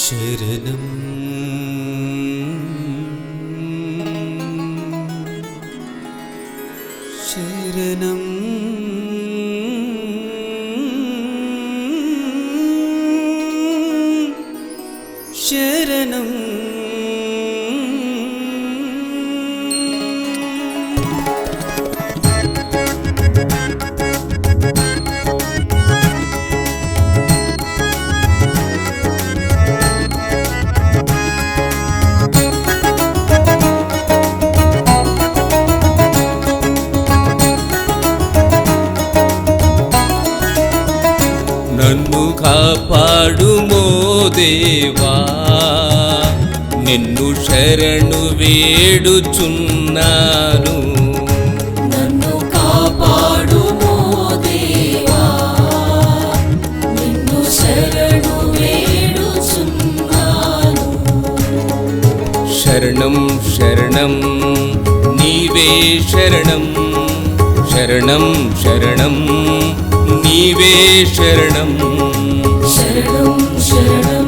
ശരണം. ശരണം. ശരണം. నిన్ను శరణు వేడుచున్నాను. నన్ను కాపాడుమో దేవా. నిన్ను శరణు వేడుచున్నాను. శరణం శరణం నీవే శరణం. శరణం శరణం నీవే శరణం. శరణం శరణం.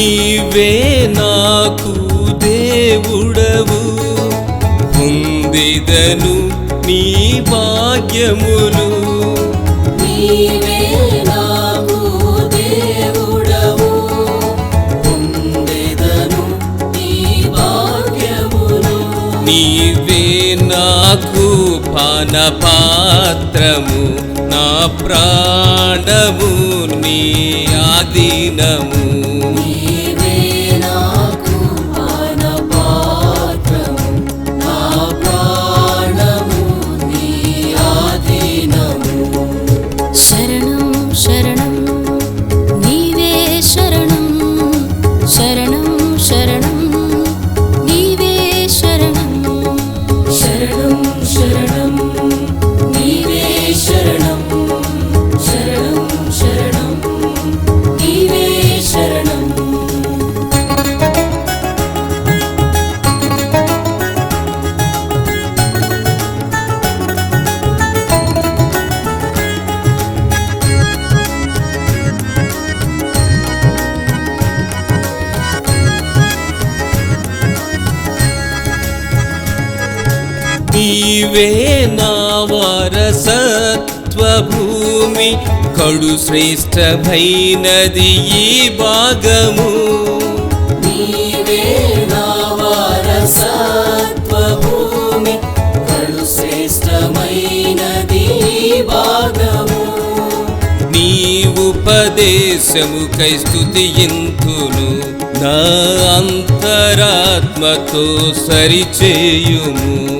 నీవే నాకు దేవుడవు. పొందిదను నీ భాగ్యములు నీవే నాకు దేవుడవు. పొందెదను నీ భాగ్యమును. నీవే నాకు పానపాత్రము. నా ప్రాణము నీ ఆధీనము. నీవే నా వారసత్వ భూమి కడు శ్రేష్టమైనది ఈ భాగము. నీవే నా కడు శ్రేష్టమైనది భాగము. నీ ఉపదేశముకై స్తుతియింతును. నా అంతరాత్మతో సరిచేయుము.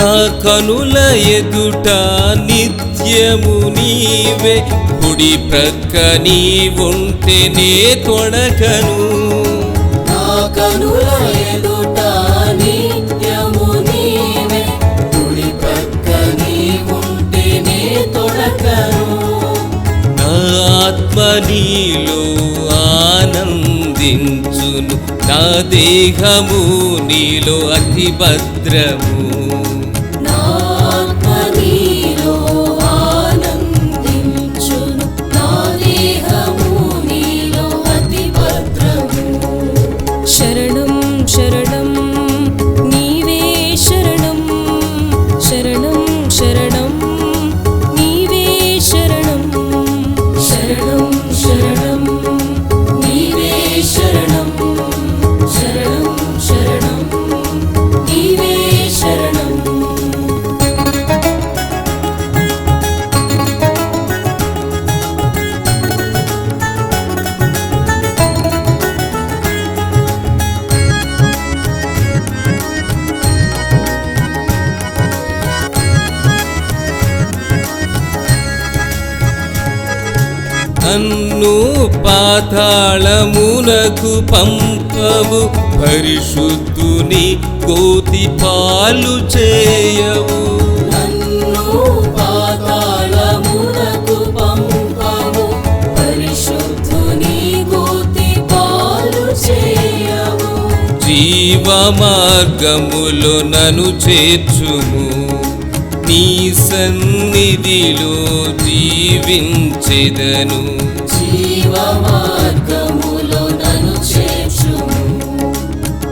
నా కనుల ఎదుట నిత్యము నీవే. కుడి ప్రక్క నీ ఉంటేనే తొడకను. నా కనుల ఎదుట నిత్యము నీవే. కుడి ప్రక్క నీ ఉంటేనే తొడకను. నా ఆత్మ నీలో ఆనందించును. నా దేహము నీలో అతి భద్రము. నన్ను పాతాళమునకు పంపవు పరిశుద్ధుని కోతి పాలు చేయవు. నన్ను పాతాళమునకు పంపవు పరిశుద్ధుని గోతి పాలు చేయవు. జీవ మార్గములో నన్ను చేర్చుము. నీ సన్నిధిలో జీవించెదను. జీవ మార్గములో నన్ను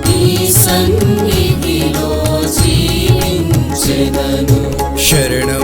నీ సన్నిధిలో జీవించెదను. శరణ